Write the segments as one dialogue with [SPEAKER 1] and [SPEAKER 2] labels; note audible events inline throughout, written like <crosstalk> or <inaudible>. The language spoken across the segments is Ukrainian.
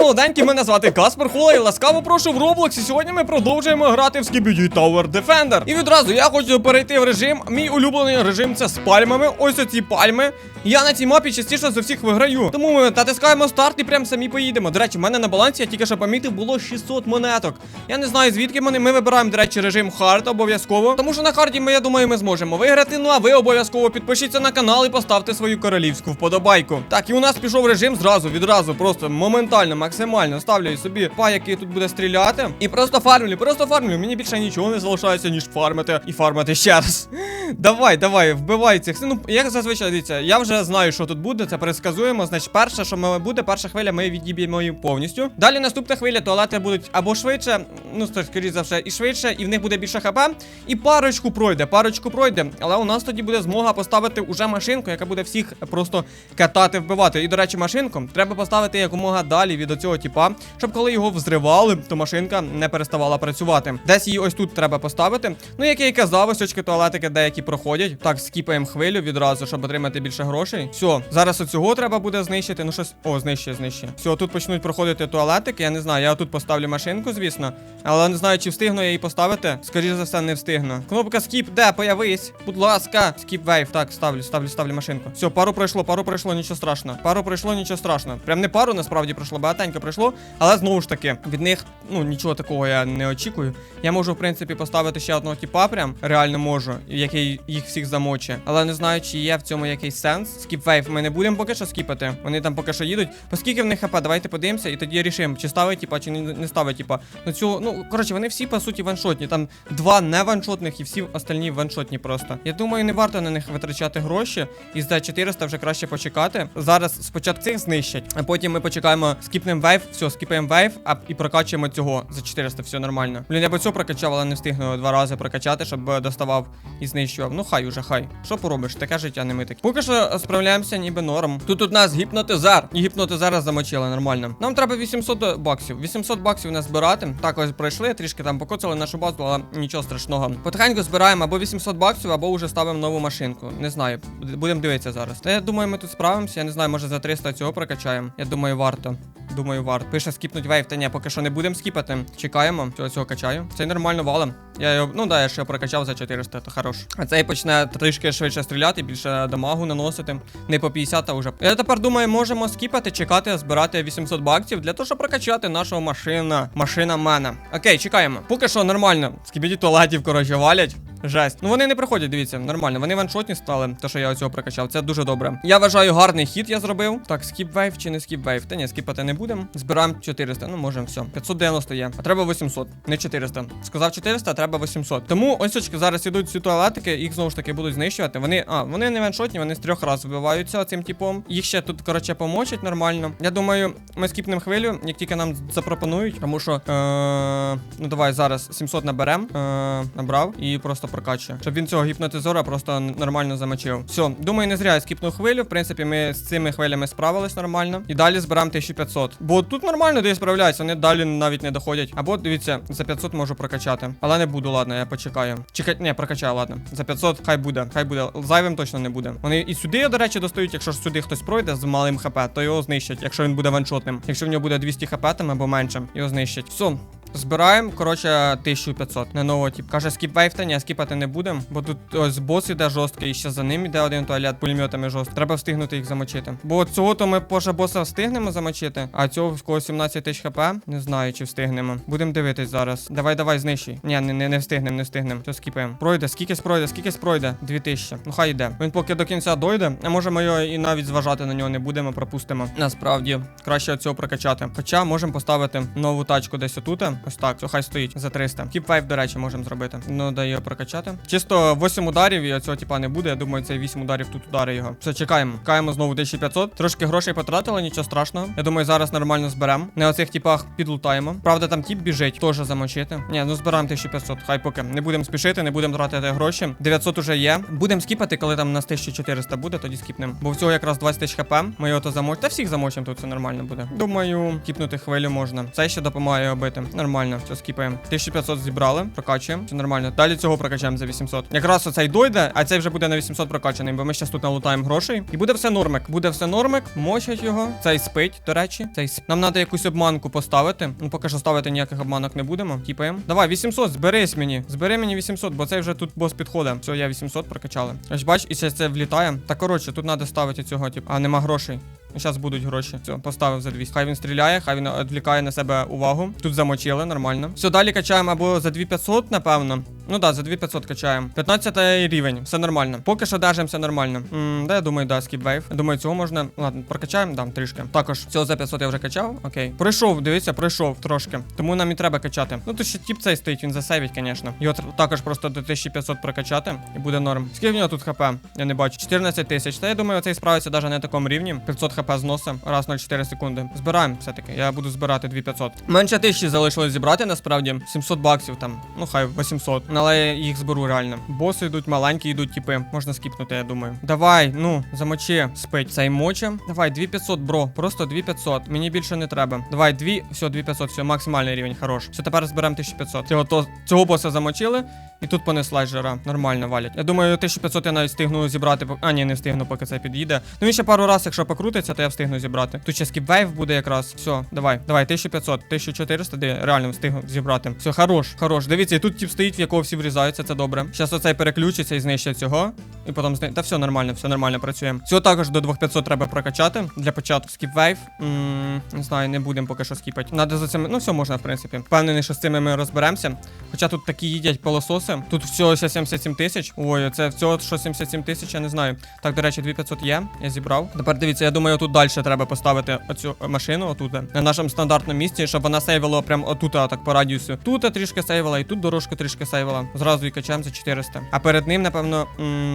[SPEAKER 1] молоденькі, мене звати Каспер Хула і ласкаво прошу в Роблоксі. Сьогодні ми продовжуємо грати в Skibidi Tower Defender. І відразу я хочу перейти в режим. Мій улюблений режим це з пальмами. Ось оці пальми. Я на цій мапі частіше за всіх виграю. Тому ми натискаємо старт і прям самі поїдемо. До речі, в мене на балансі, я тільки що помітив, було 600 монеток. Я не знаю звідки вони. Ми вибираємо, до речі, режим хард обов'язково. Тому що на харді ми, я думаю, ми зможемо виграти. Ну а ви обов'язково підпишіться на канал і поставте свою королівську вподобайку. Так, і у нас пішов режим зразу, відразу, просто моментально, максимально. Ставлю собі па, який тут буде стріляти. І просто фармлю, просто фармлю. Мені більше нічого не залишається, ніж фармити і фармити ще раз. <laughs> Давай, давай, вбивай цих. Ну, як зазвичай дивіться, я вже знаю, що тут буде. Це предсказуємо. Значить, перше, що ми буде, перша хвиля, ми відіб'ємо її повністю. Далі наступна хвиля, туалети будуть або швидше, ну скоріше за все, і швидше, і в них буде більше хп. І парочку пройде, парочку пройде. Але у нас тоді буде змога поставити уже машинку, яка буде всіх просто катати, вбивати. І, до речі, машинку треба поставити якомога далі від оцього типа, щоб коли його взривали, то машинка не переставала працювати. Десь її ось тут треба поставити. Ну, як я і казав, ось очки туалетики деякі проходять. Так, скіпаємо хвилю відразу, щоб отримати більше грошей. Все, зараз оцього треба буде знищити. Ну щось. О, знищує, знищує. Все, тут почнуть проходити туалетики. Я не знаю, я тут поставлю машинку, звісно. Але не знаю, чи встигну я її поставити. Скоріше за все, не встигну. Кнопка скіп, де? Появись. Будь ласка. Скіп вейв. Так, ставлю, ставлю, ставлю машинку. Все, пару пройшло, пару пройшло, нічого страшного. Пару пройшло, нічого страшного. Прям не пару, насправді пройшло, багатенько пройшло. Але знову ж таки, від них, ну нічого такого я не очікую. Я можу, в принципі, поставити ще одного типа, прям реально можу, який їх всіх замоче. Але не знаю, чи є в цьому якийсь сенс. Скіп вейв ми не будемо поки що скіпати. Вони там поки що їдуть. Поскільки в них хп, давайте подивимося, і тоді рішимо, чи ставить типа, чи не, ставить типа. Ну цю, ну коротше, вони всі по суті ваншотні. Там два не ваншотних і всі остальні ваншотні просто. Я думаю, не варто на них витрачати гроші. І за 400 вже краще почекати. Зараз спочатку цих знищать, а потім ми почекаємо, скіпнемо вейв, все, скіпаємо вейв, а і прокачуємо цього за 400, все нормально. Блін, я би цього прокачав, але не встигну два рази прокачати, щоб е, доставав і знищував. Ну хай уже, хай. Що поробиш? Таке життя не ми таке. Поки що справляємося ніби норм. Тут у нас гіпнотизар. І гіпнотизара замочили нормально. Нам треба 800 баксів. 800 баксів не збирати. Так ось пройшли, трішки там покоцали нашу базу, але нічого страшного. Потихеньку збираємо або 800 баксів, або вже ставимо нову машинку. Не знаю, будемо дивитися зараз. Та я думаю, ми тут справимося. Я не знаю, може за 300 цього прокачаємо. Я думаю, варто. Думаю, варто. Пише скіпнуть вейв, та ні, поки що не будемо скіпати. Чекаємо. Цього цього качаю. Цей нормально валом. Я його, ну да, я ще прокачав за 400, то хорош. А цей почне трішки швидше стріляти, більше дамагу наносити. Не по 50, а вже. Я тепер думаю, можемо скіпати, чекати, збирати 800 баксів для того, щоб прокачати нашого машина. Машина мене. Окей, чекаємо. Поки що нормально. Скібіді туалетів, коротше, валять. Жесть. Ну вони не приходять, дивіться, нормально. Вони ваншотні стали, то що я оцього прокачав. Це дуже добре. Я вважаю, гарний хід я зробив. Так, скіп вейв чи не скіп вейв? Та ні, скіпати не будемо. Збираємо 400. Ну, можемо все. 590 є. А треба 800. Не 400. Сказав 400, а треба 800. Тому ось очки зараз ідуть ці туалетики, їх знову ж таки будуть знищувати. Вони. А, вони не ваншотні, вони з трьох разів вбиваються цим типом. Їх ще тут, коротше, помочать нормально. Я думаю, ми скіпнемо хвилю, як тільки нам запропонують. Тому що. Е- ну давай зараз 700 наберемо. Е- набрав і просто прокачує. Щоб він цього гіпнотизора просто нормально замочив. Все, думаю, не зря я скіпнув хвилю. В принципі, ми з цими хвилями справились нормально. І далі зберемо 1500. Бо тут нормально десь справляються, вони далі навіть не доходять. Або дивіться, за 500 можу прокачати. Але не буду, ладно, я почекаю. Чекать, не, прокачаю, ладно. За 500 хай буде. Хай буде. Зайвим точно не буде. Вони і сюди, до речі, достають. Якщо ж сюди хтось пройде з малим хп, то його знищать, якщо він буде ваншотним. Якщо в нього буде 200 хп там або менше, його знищать. Все. Збираємо, коротше, 1500 на нового тип. Каже, скіп вейв, ні, скіпати не будемо. Бо тут ось бос іде жорсткий, і ще за ним іде один туалет пулеметами жорсткий. Треба встигнути їх замочити. Бо цього то ми позже боса встигнемо замочити, а цього в кого 17 тисяч хп. Не знаю, чи встигнемо. Будемо дивитись зараз. Давай, давай, знищуй. Ні, не, не, не встигнемо, не встигнемо. Все скіпаємо. Пройде, скількись пройде, скількись пройде. 2000. Ну хай йде. Він поки до кінця дойде, а може ми його і навіть зважати на нього не будемо, пропустимо. Насправді, краще цього прокачати. Хоча можемо поставити нову тачку десь отут. Ось так, все, хай стоїть за 300. Кіп вайп, до речі, можемо зробити. Ну, дай його прокачати. Чисто 8 ударів, і оцього типа не буде. Я думаю, це 8 ударів тут удари його. Все, чекаємо. Чекаємо знову 1500. Трошки грошей потратили, нічого страшного. Я думаю, зараз нормально зберемо. На оцих типах підлутаємо. Правда, там тип біжить, теж замочити. Ні, ну збираємо 1500. Хай поки. Не будемо спішити, не будемо тратити гроші. 900 уже є. Будемо скіпати, коли там нас 1400 буде, тоді скіпнемо. Бо всього якраз 20 тисяч хп. Ми його то замочимо. Та всіх замочимо, тут все нормально буде. Думаю, кіпнути хвилю можна. Це ще допомагає обити. Нормально. Нормально. Все, скіпаємо. 1500 зібрали, прокачуємо. Все нормально. Далі цього прокачаємо за 800. Якраз оцей дойде, а цей вже буде на 800 прокачаний, бо ми зараз тут налутаємо грошей. І буде все нормик. Буде все нормик. Мочать його. Цей спить, до речі. Цей сп... Нам треба якусь обманку поставити. Ну, поки що ставити ніяких обманок не будемо. Тіпаємо. Давай, 800, зберись мені. Збери мені 800, бо цей вже тут бос підходить. Все, я 800 прокачали. Ось бач, і це влітає. Та коротше, тут треба ставити цього, типу. А нема грошей. Зараз будуть гроші. Все, поставив за 200. Хай він стріляє, хай він відвлікає на себе увагу. Тут замочили, нормально. Все, далі качаємо або за 2500, напевно. Ну да, за 2500 качаємо. 15 рівень, все нормально. Поки що держимося нормально. М, да, я думаю, да, скіпвейв. Думаю, цього можна. Ладно, прокачаємо, дам трішки. Також цього за 500 я вже качав. Окей. Пройшов, дивіться, пройшов трошки. Тому нам і треба качати. Ну тут ще тіп цей стоїть, він засейвить, звісно. Його також просто до 1500 прокачати і буде норм. Скільки в нього тут хп? Я не бачу. 14 тисяч. Та я думаю, цей справиться навіть на такому рівні. 500 хп зносом. Раз 0,4 секунди. Збираємо все-таки. Я буду збирати 2500. Менше тисячі залишилось зібрати насправді. 700 баксів там. Ну хай 800. Але я їх зберу реально. Боси йдуть, маленькі йдуть, типи. Можна скіпнути, я думаю. Давай, ну, замочи, спить. Цей моче. Давай, 2500, бро. Просто 2500. Мені більше не треба. Давай, 2, все, 2500, все, максимальний рівень, хорош. Все, тепер зберемо 1500. Цього, то, цього боса замочили. І тут понеслась жара. Нормально валять. Я думаю, 1500 я навіть встигну зібрати. А, ні, не встигну, поки це під'їде. Ну він ще пару раз, якщо покрутиться, то я встигну зібрати. Тут ще скіпвейв буде якраз. Все, давай, давай, 1500, 1400, де реально встигну зібрати. Все, хорош, хорош. Дивіться, і тут тип стоїть, в якого всі врізаються, це добре. Зараз оцей переключиться і знищить цього. І потім зни... Та все нормально, все нормально працюємо. Цього також до 2500 треба прокачати. Для початку скіпвейв. М, Не знаю, не будемо поки що скіпати. Надо за цим. Ну, все можна, в принципі. Впевнений, що з цими ми розберемося. Хоча тут такі їдять полососи. Тут всього 77 тисяч. Ой, це всього що 77 тисяч, я не знаю. Так, до речі, 2500 є. Я зібрав. Тепер дивіться, я думаю, тут далі треба поставити оцю машину, отут, на нашому стандартному місці, щоб вона сейвила прям отут, а, так по радіусу. Тут трішки сейвила, і тут дорожку трішки сейвила. Зразу і качаємо за 400. А перед ним, напевно,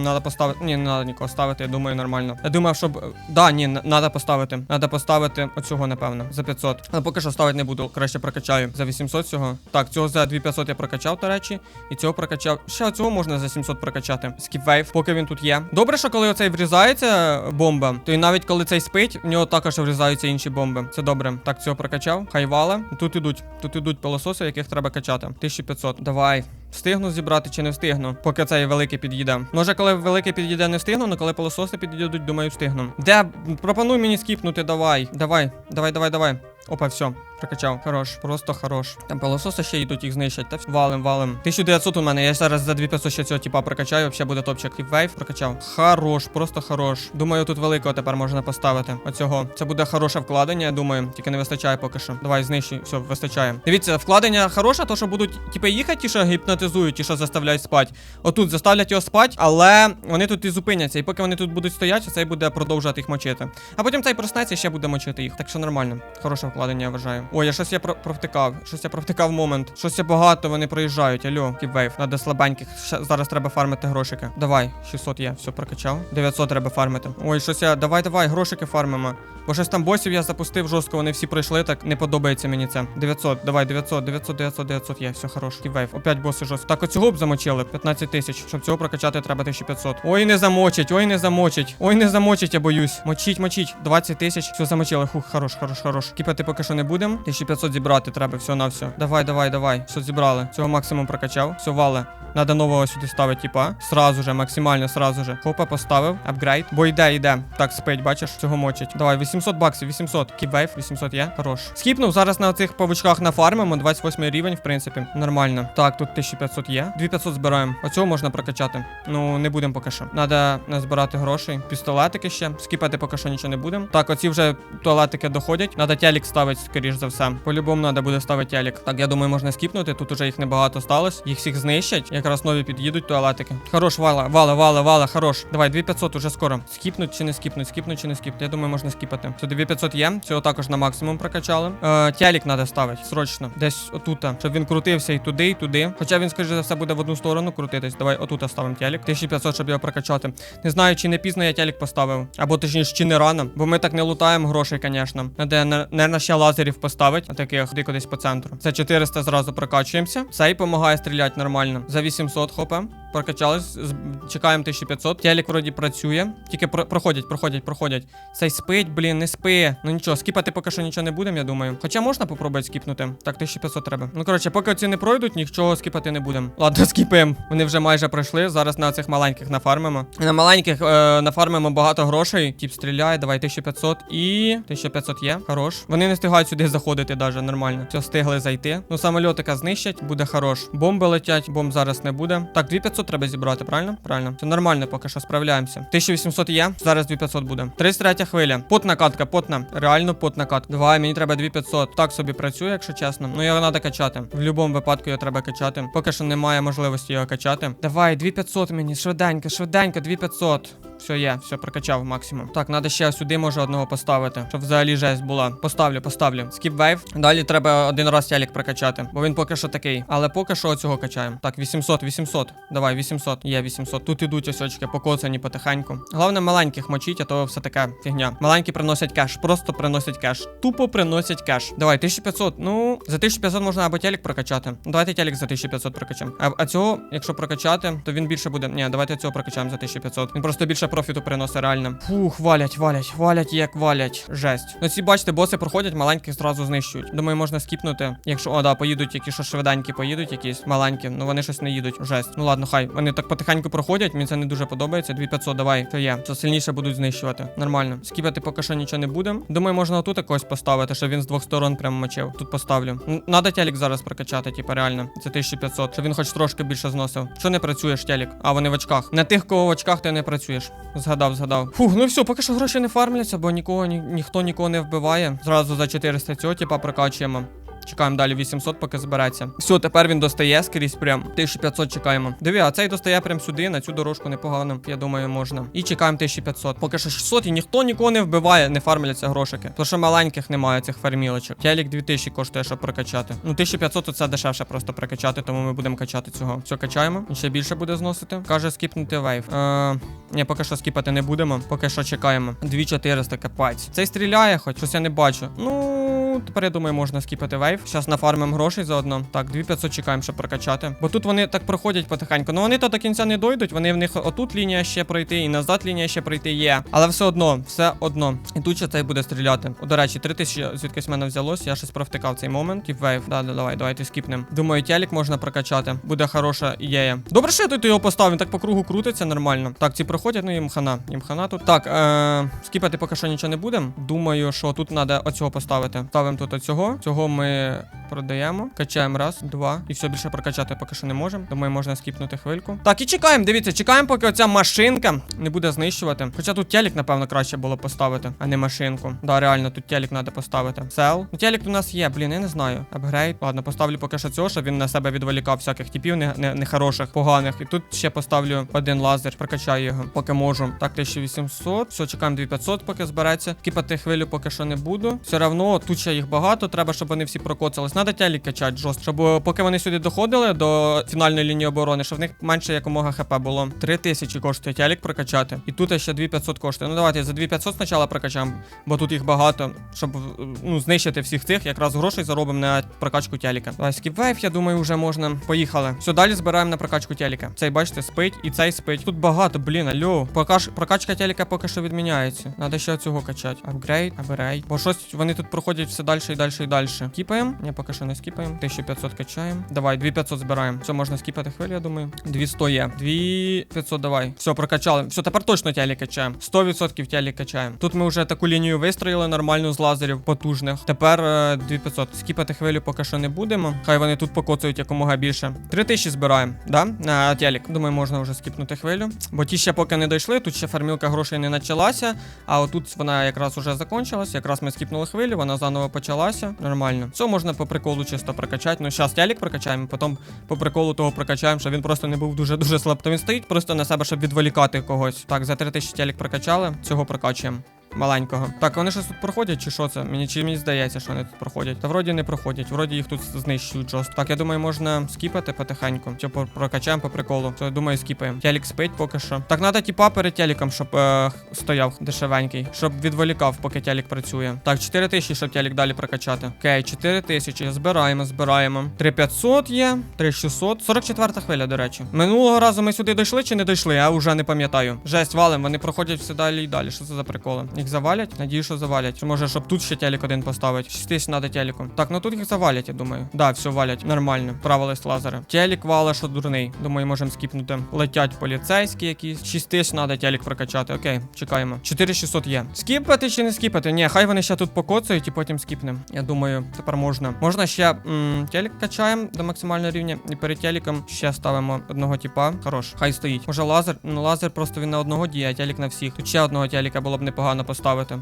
[SPEAKER 1] треба поставити. Ні, не треба нікого ставити, я думаю, нормально. Я думав, щоб. Да, ні, треба поставити. Треба поставити оцього, напевно, за 500. Але поки що ставити не буду. Краще прокачаю за 800 цього. Так, цього за 2500 я прокачав, до речі. І цього прокачав. Ще цього можна за 700 прокачати. Скіпвейв, поки він тут є. Добре, що коли оцей врізається бомба, то і навіть коли цей спить, в нього також врізаються інші бомби. Це добре. Так, цього прокачав. Хай вала. Тут ідуть. Тут ідуть пилососи, яких треба качати. 1500. Давай. Встигну зібрати чи не встигну, поки цей великий під'їде. Може, коли великий під'їде, не встигну, але коли пилососи під'їдуть, думаю, встигну. Де? Пропонуй мені скіпнути, давай. Давай, давай, давай, давай. Опа, все. Прокачав. Хорош, просто хорош. Там пилососи ще йдуть, їх знищать. Та валим, валим. 1900 у мене. Я зараз за 2500 ще цього типа прокачаю. Взагалі буде топчик. І вейв прокачав. Хорош, просто хорош. Думаю, тут великого тепер можна поставити. Оцього. Це буде хороше вкладення, я думаю. Тільки не вистачає поки що. Давай, знищуй. Все, вистачає. Дивіться, вкладення хороше, то що будуть, типу, їхати, ті, що гіпнотизують, ті, що заставляють спати. Отут заставлять його спати, але вони тут і зупиняться. І поки вони тут будуть стояти, цей буде продовжувати їх мочити. А потім цей проснеться і ще буде мочити їх. Так що нормально. Хороше вкладення, я вважаю. Ой, я щось я про- провтикав. Щось я провтикав момент. Щось я багато вони проїжджають. Алло, кіпвейв. Надо слабеньких. Ща- зараз треба фармити грошики. Давай, 600 є, все прокачав. 900 треба фармити. Ой, щось я. Давай, давай, грошики фармимо. Бо щось там босів я запустив жорстко, вони всі пройшли, так не подобається мені це. 900, давай, 900, 900, 900, 900 є, все хорош. Ківейв. Опять боси жорстко. Так, оцього б замочили. 15 тисяч. Щоб цього прокачати, треба 1500. Ой, не замочить, ой, не замочить. Ой, не замочить, я боюсь. Мочить, мочить. 20 тисяч. Все замочили. Хух, хорош, хорош, хорош. Кіпати поки що не будемо. 1500 зібрати треба, все на все. Давай, давай, давай. Все зібрали. Цього максимум прокачав. Все, вале. Надо нового сюди ставити, типа. Сразу же, максимально, сразу же. Хопа, поставив. Апгрейд. Бо йде, йде. Так, спить, бачиш, цього мочить. Давай, 800 баксів, 800. Кіпвейв, 800 є. Хорош. Скіпнув, зараз на цих павучках нафармимо. 28 рівень, в принципі. Нормально. Так, тут 1500 є. 2500 збираємо. Оцього можна прокачати. Ну, не будемо поки що. Надо назбирати грошей. Пістолетики ще. Скіпати поки що нічого не будемо. Так, оці вже туалетики доходять. Надо телік ставити, скоріш за все. По-любому треба буде ставити телік. Так, я думаю, можна скіпнути. Тут уже їх небагато сталося. Їх всіх знищать. Якраз нові під'їдуть туалетики. Хорош, вала, вала, вала, вала, хорош. Давай, 2500 уже скоро. Скіпнуть чи не скіпнуть, скіпнуть чи не скіпнуть. Я думаю, можна скіпати. Це 2500 є. Цього також на максимум прокачали. Е, телік треба ставити. Срочно. Десь отут. Щоб він крутився і туди, і туди. Хоча він, скоріше за все, буде в одну сторону крутитись. Давай отут ставимо телік. 1500, щоб його прокачати. Не знаю, чи не пізно я телік поставив. Або точніше, чи не рано. Бо ми так не лутаємо грошей, звісно. Надо, наверное, ще лазерів поставити. Таких куди кудись по центру. За 400 зразу прокачуємося. Цей допомагає стріляти нормально. За 800 хопа. прокачались, чекаємо 1500. Телек вроді працює. Тільки про- проходять, проходять, проходять. Цей спить, блін, не спи. Ну нічого, скіпати поки що нічого не будемо, я думаю. Хоча можна попробувати скіпнути. Так, 1500 треба. Ну коротше, поки ці не пройдуть, нічого скіпати не будемо. Ладно, скіпаємо. Вони вже майже пройшли. Зараз на цих маленьких нафармимо. На маленьких е, нафармимо багато грошей. Тіп стріляє, давай 1500 і 1500 є. Хорош. Вони не встигають сюди заходити, даже нормально. Все, встигли зайти. Ну, самольотика знищать, буде хорош. Бомби летять, бомб зараз не буде. Так, 2500 треба зібрати, правильно? Правильно. Це нормально, поки що справляємося. 1800 є, зараз 2500 буде. 33 хвиля. Потна катка, потна. Реально потна катка. Давай, мені треба 2500. Так собі працює, якщо чесно. Ну його треба качати. В будь-якому випадку його треба качати. Поки що немає можливості його качати. Давай, 2500 мені, швиденько, швиденько, 2500. Все є, все прокачав максимум. Так, треба ще сюди може одного поставити, щоб взагалі жесть була. Поставлю, поставлю. Скіп вейв. Далі треба один раз телек прокачати, бо він поки що такий. Але поки що оцього качаємо. Так, 800, 800. Давай, 800. Є 800. Тут ідуть ось очки покоцані потихеньку. Головне маленьких мочіть, а то все таке фігня. Маленькі приносять кеш, просто приносять кеш. Тупо приносять кеш. Давай, 1500. Ну, за 1500 можна або телек прокачати. Давайте телек за 1500 прокачаємо. А, а цього, якщо прокачати, то він більше буде. Ні, давайте цього прокачаємо за 1500. Він просто більше профіту приносить реально. Фух, валять, валять, валять як валять. Жесть. Ну ці бачите, боси проходять, маленьких зразу знищують. Думаю, можна скіпнути. Якщо, о, да, поїдуть, які що швиденькі поїдуть, якісь маленькі, ну вони щось не їдуть. Жесть. Ну ладно, хай. Вони так потихеньку проходять, мені це не дуже подобається. 2500, давай, то є. Це сильніше будуть знищувати. Нормально. Скіпати поки що нічого не буде. Думаю, можна отут якось поставити, щоб він з двох сторон прямо мочив. Тут поставлю. Н- Надо телек зараз прокачати, типа реально. Це 1500, щоб він хоч трошки більше зносив. Що не працюєш, телек? А вони в очках. На тих, кого в очках, ти не працюєш. Згадав, згадав. Фух, ну все, поки що гроші не фармляться, бо нікого ні, ніхто нікого не вбиває. Зразу за 400 цього, типа, прокачуємо. Чекаємо далі 800, поки збереться. Все, тепер він достає скрізь прям. 1500 чекаємо. Диви, а цей достає прям сюди, на цю дорожку непогано. Я думаю, можна. І чекаємо 1500. Поки що 600 і ніхто нікого не вбиває, не фармляться грошики. Тому що маленьких немає цих фармілочок. Телік 2000 коштує, щоб прокачати. Ну 1500 то це дешевше просто прокачати, тому ми будемо качати цього. Все, качаємо. І ще більше буде зносити. Каже, скіпнути вейв. Е, ні, поки що скіпати не будемо. Поки що чекаємо. 2400 капець. Цей стріляє, хоч щось я не бачу. Ну, тепер я думаю, можна скіпати вейв. Зараз нафармимо грошей заодно. Так, 2500 чекаємо, щоб прокачати. Бо тут вони так проходять потихеньку. Ну вони то до кінця не дойдуть. Вони в них отут лінія ще пройти, і назад лінія ще пройти є. Але все одно, все одно. І тут ще цей буде стріляти. О, до речі, 3000 звідкись в мене взялось. Я щось провтикав цей момент. Кіп вейв. Да, да, давай, давайте скіпнем. Думаю, телек можна прокачати. Буде хороша ідея. Добре, що я тут його поставив. Він так по кругу крутиться нормально. Так, ці проходять, ну їм хана. Їм хана тут. Так, е, скіпати поки що нічого не будемо. Думаю, що тут треба оцього поставити. Ставимо тут оцього. Цього ми продаємо. Качаємо раз, два. І все більше прокачати поки що не можемо. Думаю, можна скіпнути хвильку. Так, і чекаємо. Дивіться, чекаємо, поки оця машинка не буде знищувати. Хоча тут телек, напевно, краще було поставити, а не машинку. Да, реально, тут телек треба поставити. Сел. Ну, телек у нас є, блін, я не знаю. Апгрейд. Ладно, поставлю поки що цього, щоб він на себе відволікав всяких типів, не, не, нехороших, поганих. І тут ще поставлю один лазер, прокачаю його, поки можу. Так, 1800. Все, чекаємо 2500, поки збереться. Кіпати хвилю поки що не буду. Все равно тут ще їх багато. Треба, щоб вони всі прокоцались. Надо телек качати жорстко, щоб поки вони сюди доходили до фінальної лінії оборони, щоб в них менше якомога хп було. 3000 коштує телек прокачати. І тут ще 2500 коштує. Ну давайте за 2500 спочатку прокачаємо, бо тут їх багато, щоб ну, знищити всіх цих. Якраз грошей заробимо на прокачку телека. Давай скіпвейв, я думаю, вже можна. Поїхали. Все, далі збираємо на прокачку телека. Цей, бачите, спить і цей спить. Тут багато, блін, альо. Покаж... Прокачка телека поки що відміняється. Надо ще цього качати. Апгрейд, апгрейд. Бо щось вони тут проходять все далі і далі і далі. Кіпаємо. Ні, поки що не скіпаємо. 1500 качаємо. Давай, 2500 збираємо. Все, можна скіпати хвилю, я думаю. 200 є. 2500 давай. Все, прокачали. Все, тепер точно телек качаємо. 100% телек качаємо. Тут ми вже таку лінію вистроїли нормальну з лазерів потужних. Тепер е, 2500. Скіпати хвилю поки що не будемо. Хай вони тут покоцають якомога більше. 3000 збираємо, да? На телек. Думаю, можна вже скіпнути хвилю. Бо ті ще поки не дійшли, тут ще фармілка грошей не почалася. А отут вона якраз уже закончилась. Якраз ми скіпнули хвилю, вона заново почалася. Нормально. Все можна по приколу чисто прокачати. Ну, зараз телік прокачаємо, потім по приколу того прокачаємо, щоб він просто не був дуже дуже слаб. То він стоїть просто на себе, щоб відволікати когось. Так, за 3000 телік прокачали, цього прокачуємо. Маленького. Так, вони щось тут проходять, чи що це? Мені чи мені здається, що вони тут проходять. Та вроді не проходять, вроді їх тут знищують жорстко. Так, я думаю, можна скіпати потихеньку. Чи прокачаємо по приколу. То думаю, скіпаємо. Телік спить поки що. Так, треба тіпа перед теліком, щоб е, стояв дешевенький, щоб відволікав, поки телік працює. Так, 4 тисячі, щоб телік далі прокачати. Окей, 4 тисячі. Збираємо, збираємо. 3500 є, 3600. 44 хвиля, до речі. Минулого разу ми сюди дійшли чи не дійшли, я вже не пам'ятаю. Жесть, валим, вони проходять все далі і далі. Що це за приколи? Їх завалять? Надію, що завалять. Чи може, щоб тут ще телек один поставити? 6 тисяч треба телеку. Так, ну тут їх завалять, я думаю. Да, все валять. Нормально. Правились лазери. Телек вала, що дурний. Думаю, можемо скіпнути. Летять поліцейські якісь. 6 тисяч треба телек прокачати. Окей, чекаємо. 4600 є. Скіпати чи не скіпати? Ні, хай вони ще тут покоцають і потім скіпнемо. Я думаю, тепер можна. Можна ще м, телек качаємо до максимального рівня. І перед телеком ще ставимо одного типа. Хорош. Хай стоїть. Може лазер? Ну лазер просто він на одного діє, а телек на всіх. Тут ще одного телека було б непогано поставити.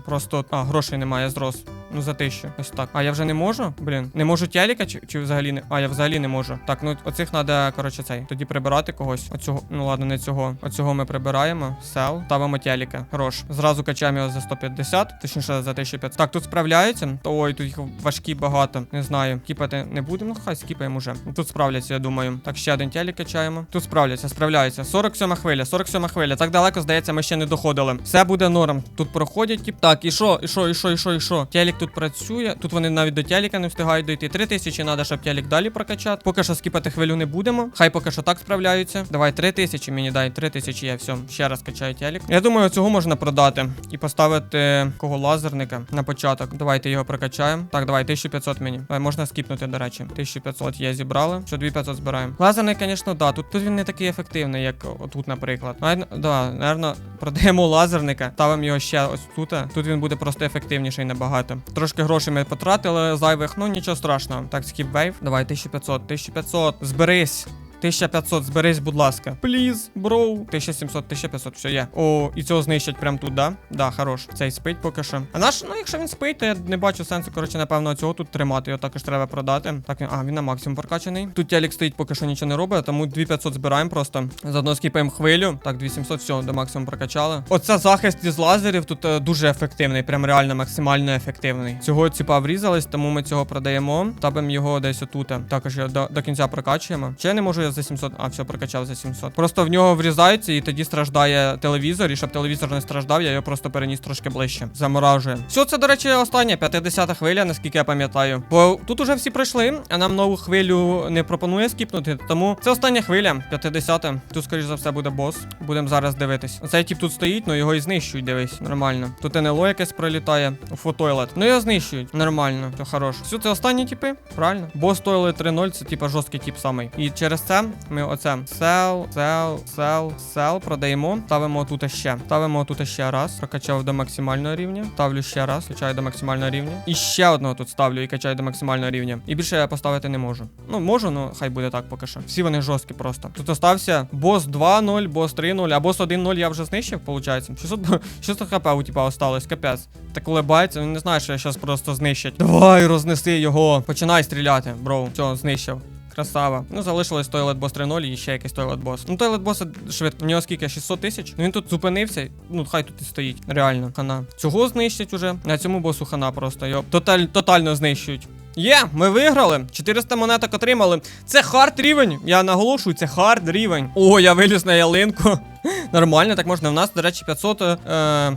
[SPEAKER 1] Просто а, грошей немає, зрос. Ну за тисячу. Ось так. А я вже не можу? Блін. Не можу телека чи, чи взагалі не. А, я взагалі не можу. Так, ну оцих треба, коротше, цей. Тоді прибирати когось. Оцього. Ну ладно, не цього. Оцього ми прибираємо. Сел. Ставимо телека. Хорош. Зразу качаємо його за 150, точніше за 1500. Так, тут справляються. Ой, тут їх важкі багато. Не знаю. Кіпати не будемо. Ну хай скіпаємо вже. Тут справляться, я думаю. Так, ще один телек качаємо. Тут справляться, справляються. 47 хвиля, 47 хвиля. Так далеко, здається, ми ще не доходили. Все буде норм. Тут проходять, тип. Так, і що, і що, і що, і що, і що? Телек тут працює. Тут вони навіть до телека не встигають дойти. 3000 треба, щоб телек далі прокачати. Поки що скіпати хвилю не будемо. Хай поки що так справляються. Давай 3000 мені дай. 3000 є. Все, ще раз качаю телек. Я думаю, цього можна продати і поставити кого лазерника на початок. Давайте його прокачаємо. Так, давай, 1500 мені. Давай, можна скіпнути, до речі. 1500 є, зібрали. Що 2500 збираємо. Лазерний, звісно, да. Тут, тут він не такий ефективний, як отут, наприклад. Навіть, да, наверно, <laughs> продаємо лазерника, ставимо його ще ось тут. Тут він буде просто ефективніший набагато. Трошки грошей ми потратили зайвих, ну нічого страшного. Так, скіп вейв. Давай, 1500, 1500. Зберись. 1500, зберись, будь ласка. Пліз, броу. 1700, 1500, все є. О, і цього знищать прямо тут, да? Да, хорош. Цей спить поки що. А наш, ну якщо він спить, то я не бачу сенсу, коротше, напевно, цього тут тримати. Його також треба продати. Так, він- а, він на максимум прокачаний. Тут телек стоїть, поки що нічого не робить, тому 2500 збираємо просто. Заодно скіпаємо хвилю. Так, 2700, все, до максимуму прокачали. Оце захист із лазерів тут е, дуже ефективний, прям реально максимально ефективний. Цього ціпа врізались, тому ми цього продаємо. Табимо його десь отут. Також його до, до кінця прокачуємо. Чи я не можу я за 700. А, все, прокачав за 700. Просто в нього врізаються, і тоді страждає телевізор. І щоб телевізор не страждав, я його просто переніс трошки ближче. Заморажує. Все, це, до речі, остання 50-та хвиля, наскільки я пам'ятаю. Бо тут уже всі пройшли, а нам нову хвилю не пропонує скіпнути. Тому це остання хвиля, 50. Тут, скоріш за все, буде бос. Будемо зараз дивитись. Цей тип тут стоїть, ну його і знищують, дивись. Нормально. Тут НЛО якесь пролітає. Фотойлет. Ну його знищують. Нормально, все хорош. Все, це останні типи, правильно? Бос Тойлет 3.0 це типа жорсткий тип самий. І через це ми оце sell, sell, sell, sell продаємо. Ставимо тут ще. Ставимо тут ще раз. Прокачав до максимального рівня. Ставлю ще раз. Качаю до максимального рівня. І ще одного тут ставлю і качаю до максимального рівня. І більше я поставити не можу. Ну, можу, ну хай буде так поки що. Всі вони жорсткі просто. Тут остався бос 2.0, бос 3.0, а бос 1.0 я вже знищив, виходить. 600, 600 хп у типа осталось, капець. Так колебається, він не знає, що я зараз просто знищать. Давай, рознеси його. Починай стріляти, бро. Все, знищив. Красава. Ну, залишилось тойлет бос 3.0 і ще якийсь тойлет бос. Ну, тойлет боса швидко. У нього скільки? 600 тисяч? Він тут зупинився. Ну, хай тут і стоїть. Реально, хана. Цього знищать уже. А цьому босу хана просто. Його тоталь, тотально знищують. Є, ми виграли. 400 монеток отримали. Це хард рівень. Я наголошую, це хард рівень. О, я виліз на ялинку. <laughs> Нормально, так можна. У нас, до речі, 500, е,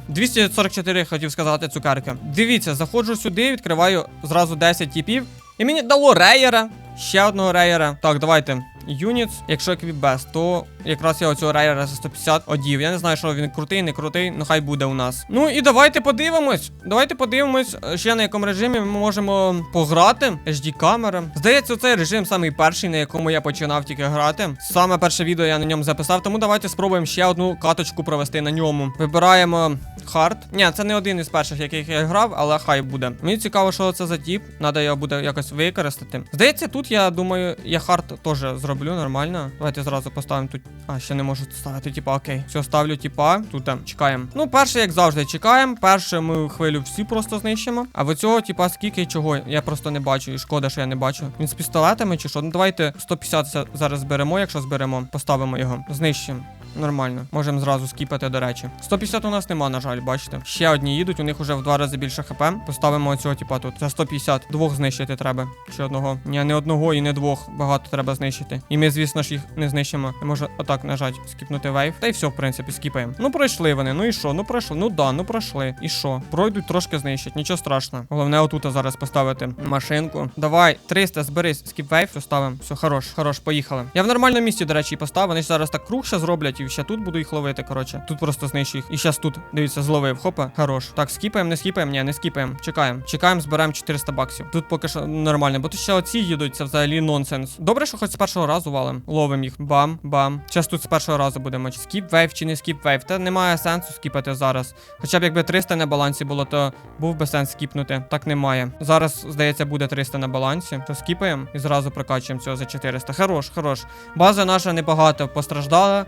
[SPEAKER 1] 244, хотів сказати, цукерки. Дивіться, заходжу сюди, відкриваю зразу 10 типів. І мені дало рейера. Ще одного рейера. Так, давайте. Юніц, якщо еквібес, то якраз я оцього рейера за 150 одів. Я не знаю, що він крутий, не крутий, ну хай буде у нас. Ну і давайте подивимось. Давайте подивимось, ще на якому режимі ми можемо пограти. HD камера. Здається, цей режим самий перший, на якому я починав тільки грати. Саме перше відео я на ньому записав, тому давайте спробуємо ще одну каточку провести на ньому. Вибираємо хард. Ні, це не один із перших, яких я грав, але хай буде. Мені цікаво, що це за тіп. Надо його буде якось використати. Здається, тут я думаю, я хард теж зроблю нормально. Давайте зразу поставимо тут. А, ще не можу ставити, типа, окей. Все, ставлю, типа. Тут чекаємо. Ну, перше, як завжди, чекаємо. Перше ми хвилю всі просто знищимо. А в цього, типа, скільки і чого? Я просто не бачу. І шкода, що я не бачу. Він з пістолетами чи що? Ну давайте 150 за- зараз зберемо, якщо зберемо. Поставимо його. Знищимо. Нормально. Можемо зразу скіпати, до речі. 150 у нас нема, на жаль, бачите. Ще одні їдуть, у них уже в два рази більше хп. Поставимо оцього, типа тут. За 150. Двох знищити треба. Чи одного? Ні, не одного і не двох. Багато треба знищити. І ми, звісно ж, їх не знищимо. Я можу отак нажати, скіпнути вейв. Та й все, в принципі, скіпаємо. Ну пройшли вони. Ну і що? Ну пройшли. Ну да, ну пройшли. І що? Пройдуть, трошки знищать. Нічого страшного. Головне, отут зараз поставити машинку. Давай, 300, зберись, скіп вейв, поставимо. Все, хорош, хорош, поїхали. Я в нормальному місці, до речі, поставив. Вони ж зараз так круг ще зроблять, і ще тут буду їх ловити. Коротше, тут просто знищу їх. І зараз тут, дивіться, зловив. Хопа, хорош. Так, скіпаємо, не скіпаємо, ні, не скіпаємо. Чекаємо. Чекаємо, збираємо 400 баксів. Тут поки що нормально, бо тут ще оці їдуть, це взагалі нонсенс. Добре, що хоч з першого разу валим. Ловим їх. Бам, бам. Зараз тут з першого разу будемо. Скіп вейв чи не скіп вейв. Та немає сенсу скіпати зараз. Хоча б якби 300 на балансі було, то був би сенс скіпнути. Так немає. Зараз, здається, буде 300 на балансі. То скіпаємо і зразу прокачуємо цього за 400. Хорош, хорош. База наша небагато постраждала, е,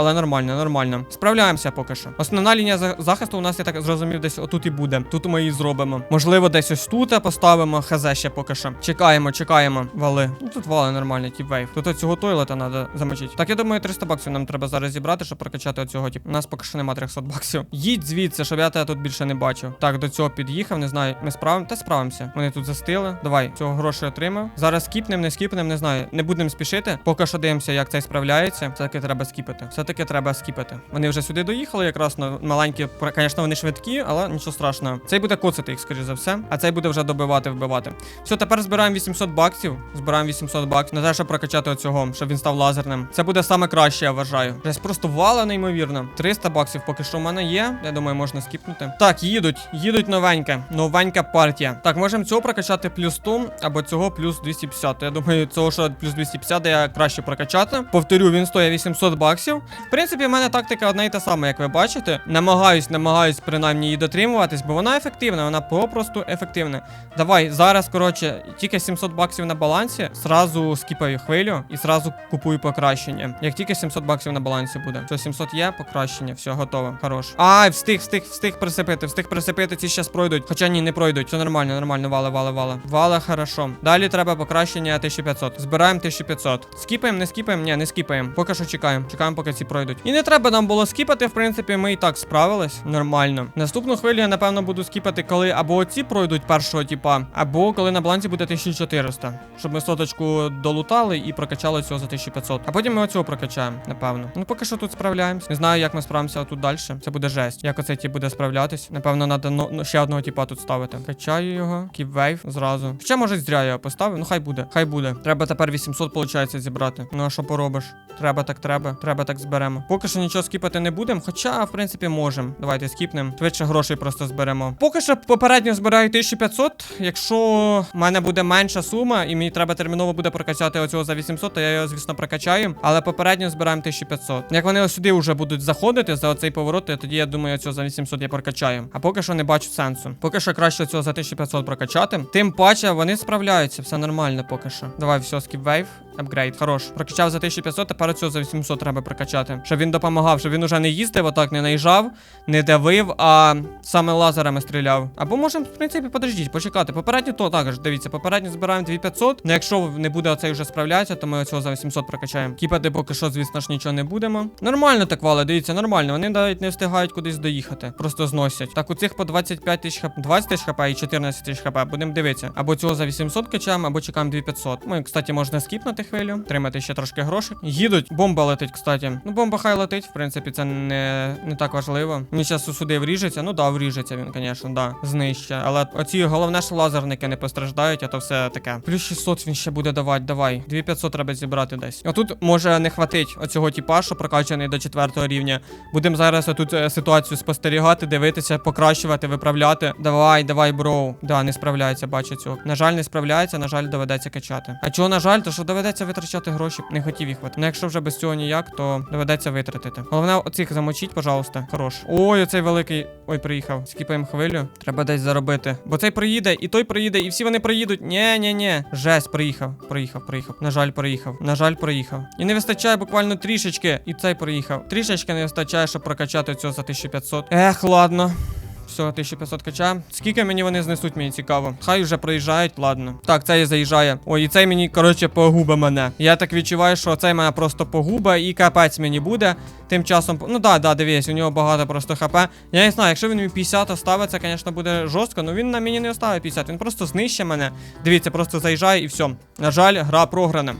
[SPEAKER 1] але нормально, нормально. Справляємося поки що. Основна лінія захисту у нас, я так зрозумів, десь отут і буде. Тут ми її зробимо. Можливо, десь ось тут поставимо. Хз ще поки що. Чекаємо, чекаємо. Вали. Ну тут вали нормально, тіп вейв. Тут оцього тойлета треба замочити. Так, я думаю, 300 баксів нам треба зараз зібрати, щоб прокачати оцього. Тип. У нас поки що нема 300 баксів. Їдь звідси, щоб я тебе тут більше не бачив. Так, до цього під'їхав, не знаю. Ми справимо. Та справимося. Вони тут застили. Давай, цього гроші отримав. Зараз скіпнем, не скіпнем, не знаю. Не будемо спішити. Поки що дивимося, як цей справляється. Все-таки треба скіпати. Все-таки треба скіпати. Вони вже сюди доїхали, якраз на маленькі. Звісно, вони швидкі, але нічого страшного. Цей буде коцати їх, скоріш за все. А цей буде вже добивати, вбивати. Все, тепер збираємо 800 баксів. Збираємо 800 баксів. На те, щоб прокачати оцього, щоб він став лазерним. Це буде саме краще, я вважаю. Десь просто вала неймовірно. 300 баксів поки що в мене є. Я думаю, можна скіпнути. Так, їдуть, їдуть новеньке. Новенька партія. Так, можемо цього прокачати плюс 100, або цього плюс 250. Я думаю, цього, що плюс 250 я краще прокачати. Повторю, він стоїть 800 баксів. В принципі, в мене тактика одна і та сама, як ви бачите. Намагаюсь, намагаюсь принаймні її дотримуватись, бо вона ефективна, вона попросту ефективна. Давай, зараз, коротше, тільки 700 баксів на балансі, сразу скіпаю хвилю і сразу купую покращення. Як тільки 700 баксів на балансі буде. Що 700 є, покращення, все, готово. Хорош. А, встиг, встиг, встиг присипити, встиг присипити, ці щас пройдуть. Хоча ні, не пройдуть. Все нормально, нормально, вали, вали, вали. Вали, хорошо. Далі треба покращення 1500. Збираємо 1500. Скіпаємо, не скіпаємо? Ні, не скіпаємо. Поки що чекаємо. Чекаємо, поки ці пройдуть. І не треба нам було скіпати, в принципі, ми і так справились. Нормально. Наступну хвилю я, напевно, буду скіпати, коли або оці пройдуть першого типа, або коли на балансі буде 1400. Щоб ми соточку долутали і прокачали цього за 1500. А потім ми оцього прокачаємо, напевно. Ну поки що тут справляємось. Не знаю, як ми справимося тут далі. Це буде жесть. Як оцей тип буде справлятись. Напевно, треба ну, ще одного типа тут ставити. Качаю його. Кіпвейв зразу. Ще може зря я поставив. Ну хай буде. Хай буде. Треба тепер 800, виходить, зібрати. Ну а що поробиш? Треба так треба. Треба так зберемо. Поки що нічого скіпати не будемо, хоча, в принципі, можемо. Давайте скіпнемо. Швидше грошей просто зберемо. Поки що попередньо збираю 1500. Якщо в мене буде менша сума, і мені треба терміново буде прокачати оцього за 800, то я його, звісно, прокачаю. Але попередньо збираємо 1500. Як вони сюди вже будуть заходити за оцей поворот, то тоді я думаю, оцього за 800 я прокачаю. А поки що не бачу сенсу. Поки що краще цього за 1500 прокачати. Тим паче вони справляються, все нормально поки що. Давай, все, скіп вейв. Апгрейд, хорош. Прокачав за 1500, тепер оцього за 800 треба прокачати. Щоб він допомагав, щоб він уже не їздив, отак не наїжджав, не давив, а саме лазерами стріляв. Або можемо, в принципі, подождіть, почекати. Попередньо то також, дивіться, попередньо збираємо 2500. Ну якщо не буде оцей вже справлятися, то ми оцього за 800 прокачаємо. Кіпати поки що, звісно ж, нічого не будемо. Нормально так вали, дивіться, нормально. Вони навіть не встигають кудись доїхати. Просто зносять. Так, у цих по 25 тисяч хп, 20 тисяч хп і 14 тисяч хп. Будемо дивитися. Або цього за 800 качаємо, або чекаємо 2500. Ну, і, кстати, можна скіпнути хвилю, тримати ще трошки грошей. Їдуть, бомба летить, кстати. Ну, бомба хай летить, в принципі, це не, не так важливо. Мені зараз сюди вріжеться. Ну да, вріжеться він, звісно, да. Знища. Але оці головне, що лазерники не постраждають, а то все таке. Плюс 600 він ще буде давати, давай. 2500 треба зібрати десь. Отут може не хватить оцього типа, що прокачаний до 4 рівня. Будемо зараз отут е, ситуацію спостерігати, дивитися, покращувати, виправляти. Давай, давай, бро. Да, не справляється, бачу цього. На жаль, не справляється, на жаль, доведеться качати. А чого, на жаль, то що доведеться витрачати гроші. Не хотів їх витрачати. Ну якщо вже без цього ніяк, то доведеться витратити. Головне, оцих замочіть, пожалуйста. Хорош. Ой, оцей великий. Ой, приїхав. Скіпаємо хвилю. Треба десь заробити. Бо цей приїде, і той приїде, і всі вони приїдуть. Нє, нє, нє. Жесть, приїхав. Приїхав, приїхав. На жаль, приїхав. На жаль, приїхав. І не вистачає буквально трішечки. І цей приїхав. Трішечки не вистачає, щоб прокачати цього за 1500. Ех, ладно. Все, 1500 кача. Скільки мені вони знесуть, мені цікаво. Хай вже проїжджають, ладно. Так, цей заїжджає. Ой, і цей мені, коротше, погубе мене. Я так відчуваю, що цей мене просто погубе і капець мені буде. Тим часом, ну да, да, дивись, у нього багато просто хп. Я не знаю, якщо він мені 50 оставить, це, звісно, буде жорстко, але він на мені не оставить 50, він просто знищить мене. Дивіться, просто заїжджає і все. На жаль, гра програна.